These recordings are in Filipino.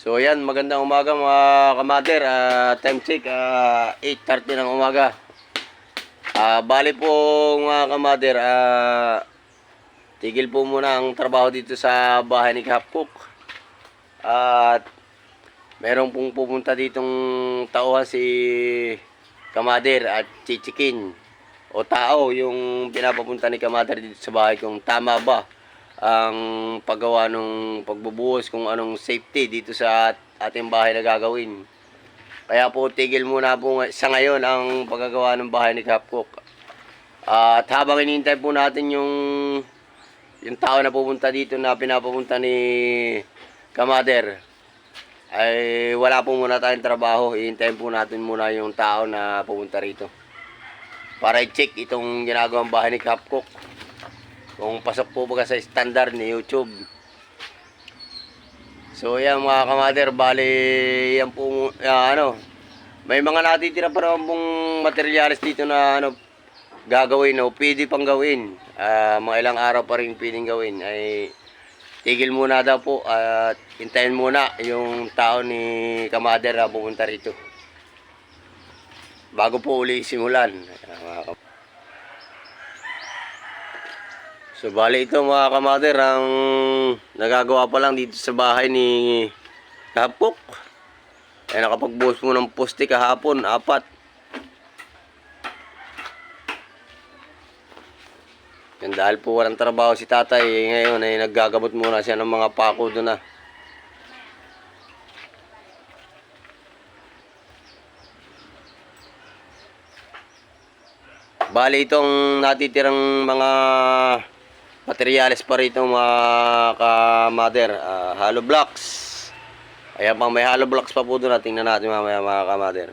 So ayan, magandang umaga mga kamater. Ah, time check, ah, 8.30 ng umaga. Ah, bali po mga kamater, ah, tigil po muna ang trabaho dito sa bahay ni Kapkuk. At meron pong pupunta ditong tauhan si Kamader at Chichikin o tao yung pinapapunta ni Kamader dito sa bahay kung tama ba ang paggawa ng pagbubuhos kung anong safety dito sa ating bahay na gagawin. Kaya po tigil muna po sa ngayon ang paggagawa ng bahay ni Kapkok. at habang inintay po natin yung yung tao na pupunta dito na pinapapunta ni Kamader ay wala po muna tayong trabaho. Ihintayin po natin muna yung tao na pupunta rito. Para i-check itong ginagawang bahay ni Kapkok. Kung pasok po baga sa standard ni YouTube. So yan mga kamader, bali yan po ah, ano, may mga natitira pa naman pong materyales dito na ano gagawin o pwede pang gawin. Ah, mga ilang araw pa rin pwedeng gawin ay tigil muna daw po at hintayin muna yung tao ni kamader na pupunta rito. Bago po uli simulan. Ah, mga kam- So bali ito mga kamader ang nagagawa pa lang dito sa bahay ni Kapok. Ay nakapagbuhos mo ng poste kahapon, apat. Yan dahil po walang trabaho si tatay eh, ngayon ay naggagamot muna siya ng mga pako doon na. Bali itong natitirang mga materyales pa rito mga ka-mother, ah, hollow blocks. Ayan pang may hollow blocks pa po doon. Tingnan natin mamaya mga ka-mother.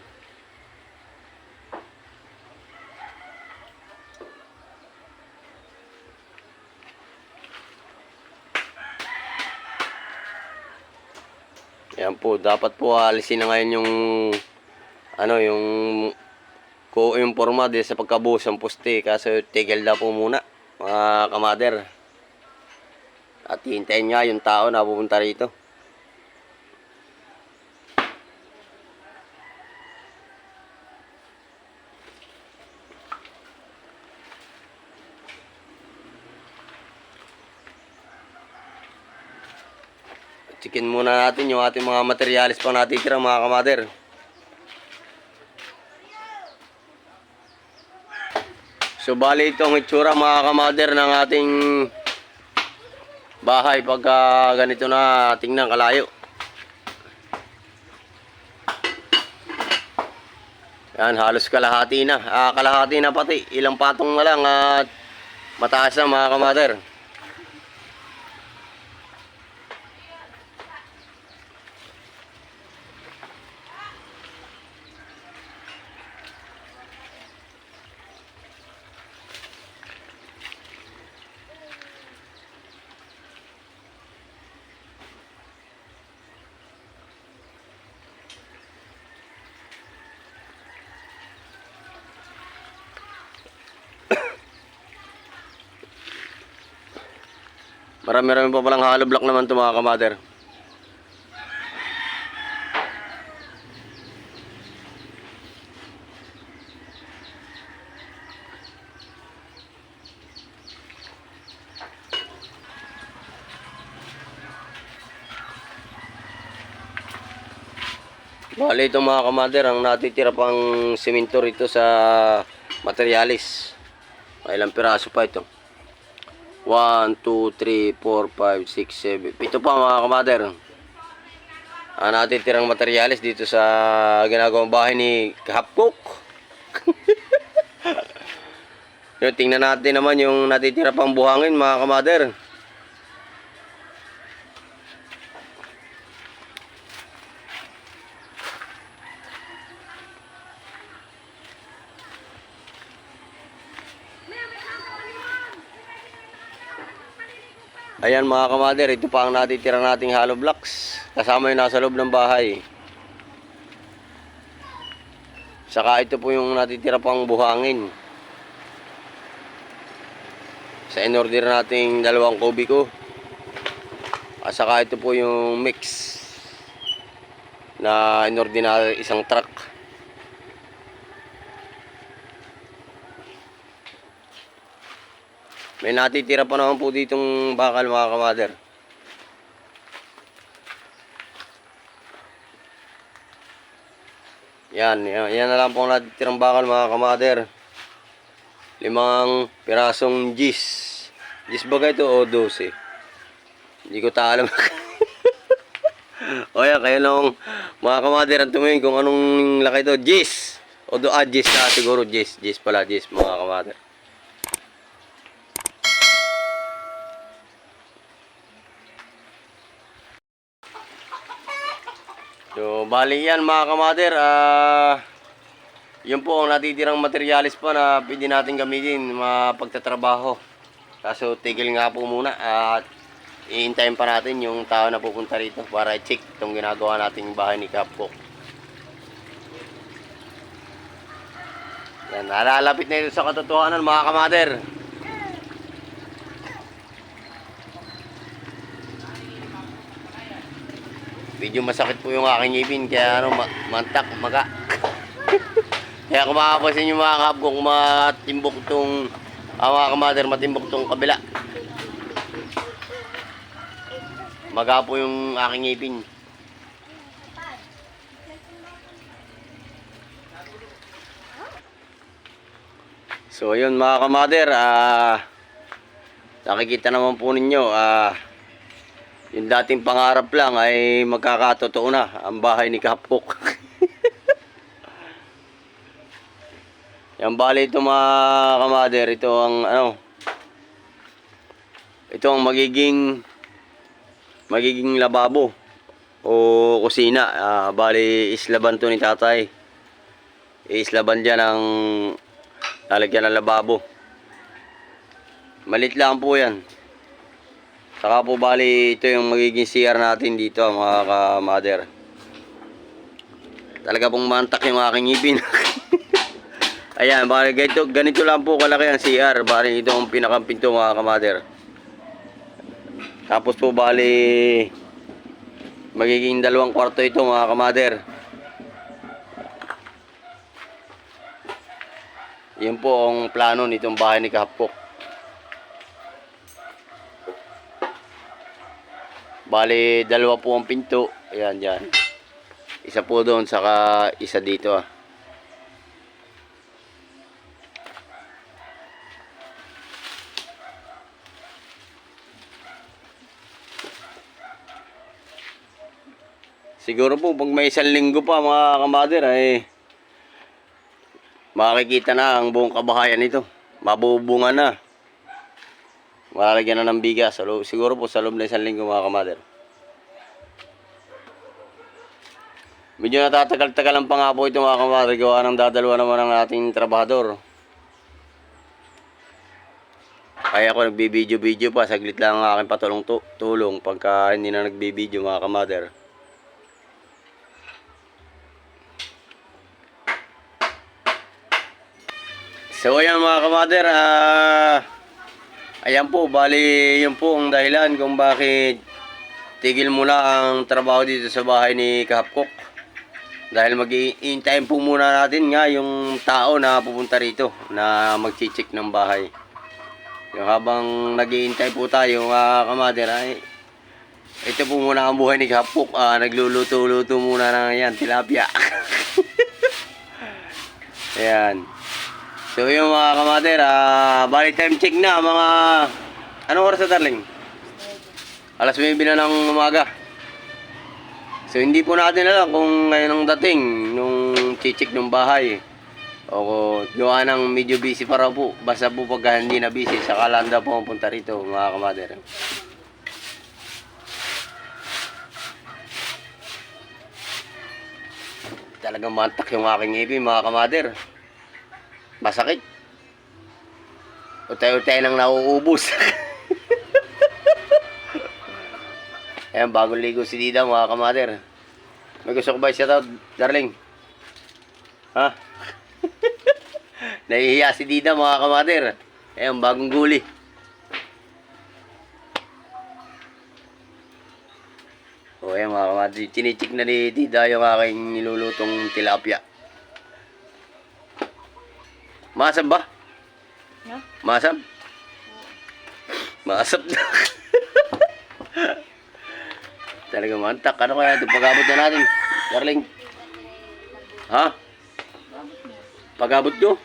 Ayan po, dapat po alisin na ngayon yung ano yung ko yung forma sa pagkabuhos ng poste kaso tigil daw po muna mga kamader at hintayin nga yung tao na pupunta rito Chicken muna natin yung ating mga materialis pang natitira mga kamader. So bali itong itsura mga kamader ng ating bahay pagka ganito na tingnan kalayo. Yan, halos kalahati na. Ah, kalahati na pati. Ilang patong na lang at mataas na mga kamader. Marami-rami pa palang hollow block naman ito mga kamader. Bali ito mga kamader, ang natitira pang simento rito sa materialis. Ilang piraso pa ito. 1, 2, 3, 4, 5, 6, 7. Ito pa mga kamader. Ang natitirang materyales dito sa ginagawang bahay ni Hapcook. yung tingnan natin naman yung natitira pang buhangin mga kamader. Ayan mga kamader, ito pa ang natitira nating hollow blocks. Kasama yung nasa loob ng bahay. Saka ito po yung natitira pang buhangin. Sa in-order nating dalawang kubiko. At saka ito po yung mix. na inordinary isang truck. May natitira pa naman po ditong bakal mga kamader. Yan, yan, yan na lang po ang natitirang bakal mga kamader. Limang pirasong gis. Gis ba ito o 12? Hindi ko ta alam. o yan, kayo lang mga kamader ang tumingin kung anong laki ito. Gis! O do, ah, gis na siguro gis. Gis pala, gis mga kamader. So, bali yan mga kamader, ah, yun po ang natitirang materialis pa na pwede natin gamitin mapagtatrabaho. Kaso tigil nga po muna at iintayin pa natin yung tao na pupunta rito para i-check itong ginagawa nating bahay ni Kapkok. Yan, nalalapit na ito sa katotohanan mga kamader. Medyo masakit po yung aking ngipin kaya ano, ma- mantak, maga. kaya kung makapasin yung mga kapko, kung matimbok tong ah, mga kamader, matimbok tong kabila. Maga po yung aking ngipin. So yun mga kamader, ah nakikita naman po ninyo, ah yung dating pangarap lang ay magkakatotoo na ang bahay ni Kapok. Yan bali ito mga kamader, ito ang ano, ito ang magiging magiging lababo o kusina. Ah, bali islaban to ni tatay. Islaban dyan ang lalagyan ng lababo. Malit lang po yan. Saka po bali ito yung magiging CR natin dito mga ka-mother. Talaga pong mantak yung aking ngipin. Ayan, bali ganito, ganito lang po kalaki ang CR. Bali ito ang pinakampinto mga ka-mother. Tapos po bali magiging dalawang kwarto ito mga ka-mother. Yun po ang plano nitong bahay ni Kapok. Bali, dalawa po ang pinto. Ayan, dyan. Isa po doon, saka isa dito ah. Siguro po, pag may isang linggo pa mga kamader, ay makikita na ang buong kabahayan nito. Mabubunga na. Malalagyan na ng bigas. Sa siguro po sa loob ng isang linggo mga kamader. Medyo natatagal-tagalan pa nga po ito mga kamader. Gawa ng dadalawa naman ang ating trabahador. Kaya ako nagbibideo-video pa. Saglit lang ang aking patulong tu- tulong pagka hindi na nagbibideo mga kamader. So ayan mga kamader, ah ayan po, bali yun po ang dahilan kung bakit tigil muna ang trabaho dito sa bahay ni Kahapkok. Dahil mag-iintayin po muna natin nga yung tao na pupunta rito na mag-check ng bahay. Yung habang nag-iintay po tayo mga kamader ay ito po muna ang buhay ni Kahapkok. Ah, nagluluto-luto muna na yan, tilapia. ayan. So yung mga kamater, ah, bali time check na mga... Anong oras na darling? Alas 9 na ng umaga. So hindi po natin alam kung ngayon ang dating nung chichik ng bahay. O gawa ng medyo busy pa raw po. Basta po pagka hindi na busy, saka lang daw po pumunta rito mga kamater. Talagang mantak yung aking ngipin mga kamater. Masakit. Utay-utay nang nauubos. Ayan, bagong ligo si Dida, mga kamater. May gusto ko ba siya tawag, darling? Ha? Nahihiya si Dida, mga kamater. Ayan, bagong guli. O ayan mga kamader, chinichik na ni Tita yung aking nilulutong tilapia. Masab ba? No? Masab? Masab na. Talaga mantak. Ano kaya ito? Pag-abot na natin. Darling. Ha? Pag-abot nyo?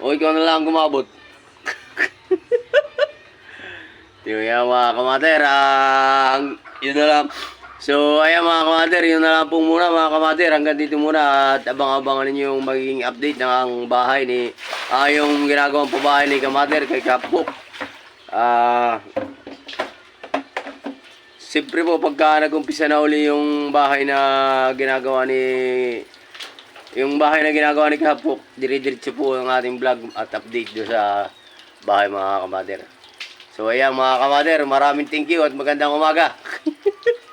O ikaw na lang gumabot. Yung yan mga kamater, ang- yun na lang. So, ayan mga kamater, yun na lang po muna mga kamater. Hanggang dito muna at abang-abangan ninyo yung magiging update ng ang bahay ni, ah, yung ginagawang pabahay ni kamater kay Kapok. Ah, siyempre po pagka nag-umpisa na uli yung bahay na ginagawa ni yung bahay na ginagawa ni Kapok, dire-diretso po ang ating vlog at update do sa bahay mga kamater. So ayan mga kamater, maraming thank you at magandang umaga.